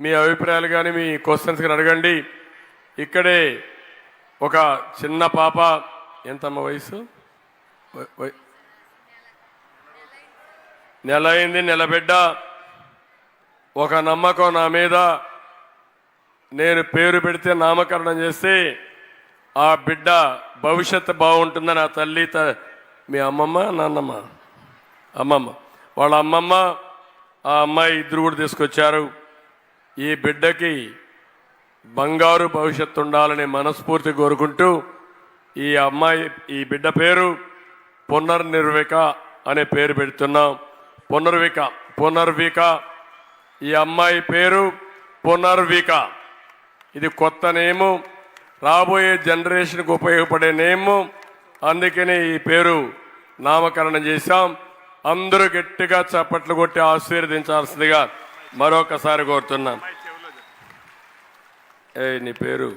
మీ అభిప్రాయాలు కానీ మీ క్వశ్చన్స్ కానీ అడగండి. ఇక్కడే ఒక చిన్న పాప ఎంతమ్మ వయసు? నెల అయింది నెల బిడ్డ ఒక నమ్మకం నా మీద. నేను పేరు పెడితే నామకరణం చేస్తే ఆ బిడ్డ భవిష్యత్తు బాగుంటుందని ఆ తల్లి త- మీ అమ్మమ్మ నాన్నమ్మ? అమ్మమ్మ. వాళ్ళ అమ్మమ్మ ఆ అమ్మాయి ఇద్దరు కూడా తీసుకొచ్చారు. ఈ బిడ్డకి బంగారు భవిష్యత్తు ఉండాలని మనస్ఫూర్తి కోరుకుంటూ ఈ అమ్మాయి ఈ బిడ్డ పేరు పునర్నిర్విక అనే పేరు పెడుతున్నాం. పునర్విక పునర్విక. ఈ అమ్మాయి పేరు పునర్విక. ఇది కొత్త నేము. రాబోయే జనరేషన్కు ఉపయోగపడే నేము. అందుకనే ఈ పేరు నామకరణం చేశాం. అందరూ గట్టిగా చప్పట్లు కొట్టి ఆశీర్వదించాల్సిందిగా మరొకసారి కోరుతున్నాం. ఏ నీ పేరు?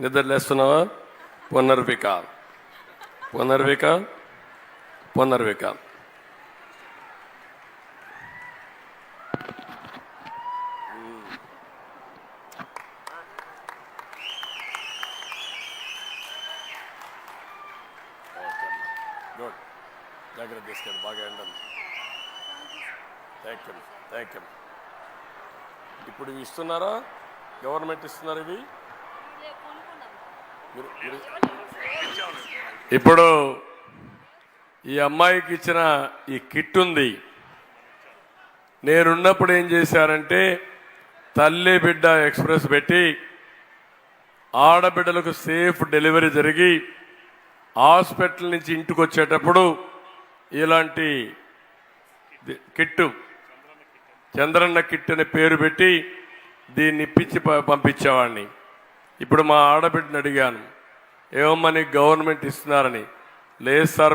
నిద్రలేస్తున్నావా? పునర్విక. పునర్విక? పునర్విక. జాగ్రత్త తీసుకెళ్ళి బాగా ఎండండి. థ్యాంక్ యూ థ్యాంక్ యూ ఇప్పుడు ఇవి ఇస్తున్నారా? గవర్నమెంట్ ఇస్తున్నారు ఇవి? ఇప్పుడు ఈ అమ్మాయికి ఇచ్చిన ఈ కిట్ ఉంది. నేనున్నప్పుడు ఏం చేశారంటే తల్లి బిడ్డ ఎక్స్ప్రెస్ పెట్టి ఆడబిడ్డలకు సేఫ్ డెలివరీ జరిగి హాస్పిటల్ నుంచి ఇంటికి వచ్చేటప్పుడు ఇలాంటి కిట్టు చంద్రన్న కిట్ అనే పేరు పెట్టి దీన్ని ఇప్పించి ప- పంపించేవాడిని. ఇప్పుడు మా ఆడబిడ్డని అడిగాను ఏమమ్మా నీకు గవర్నమెంట్ ఇస్తున్నారని? లేదు సార్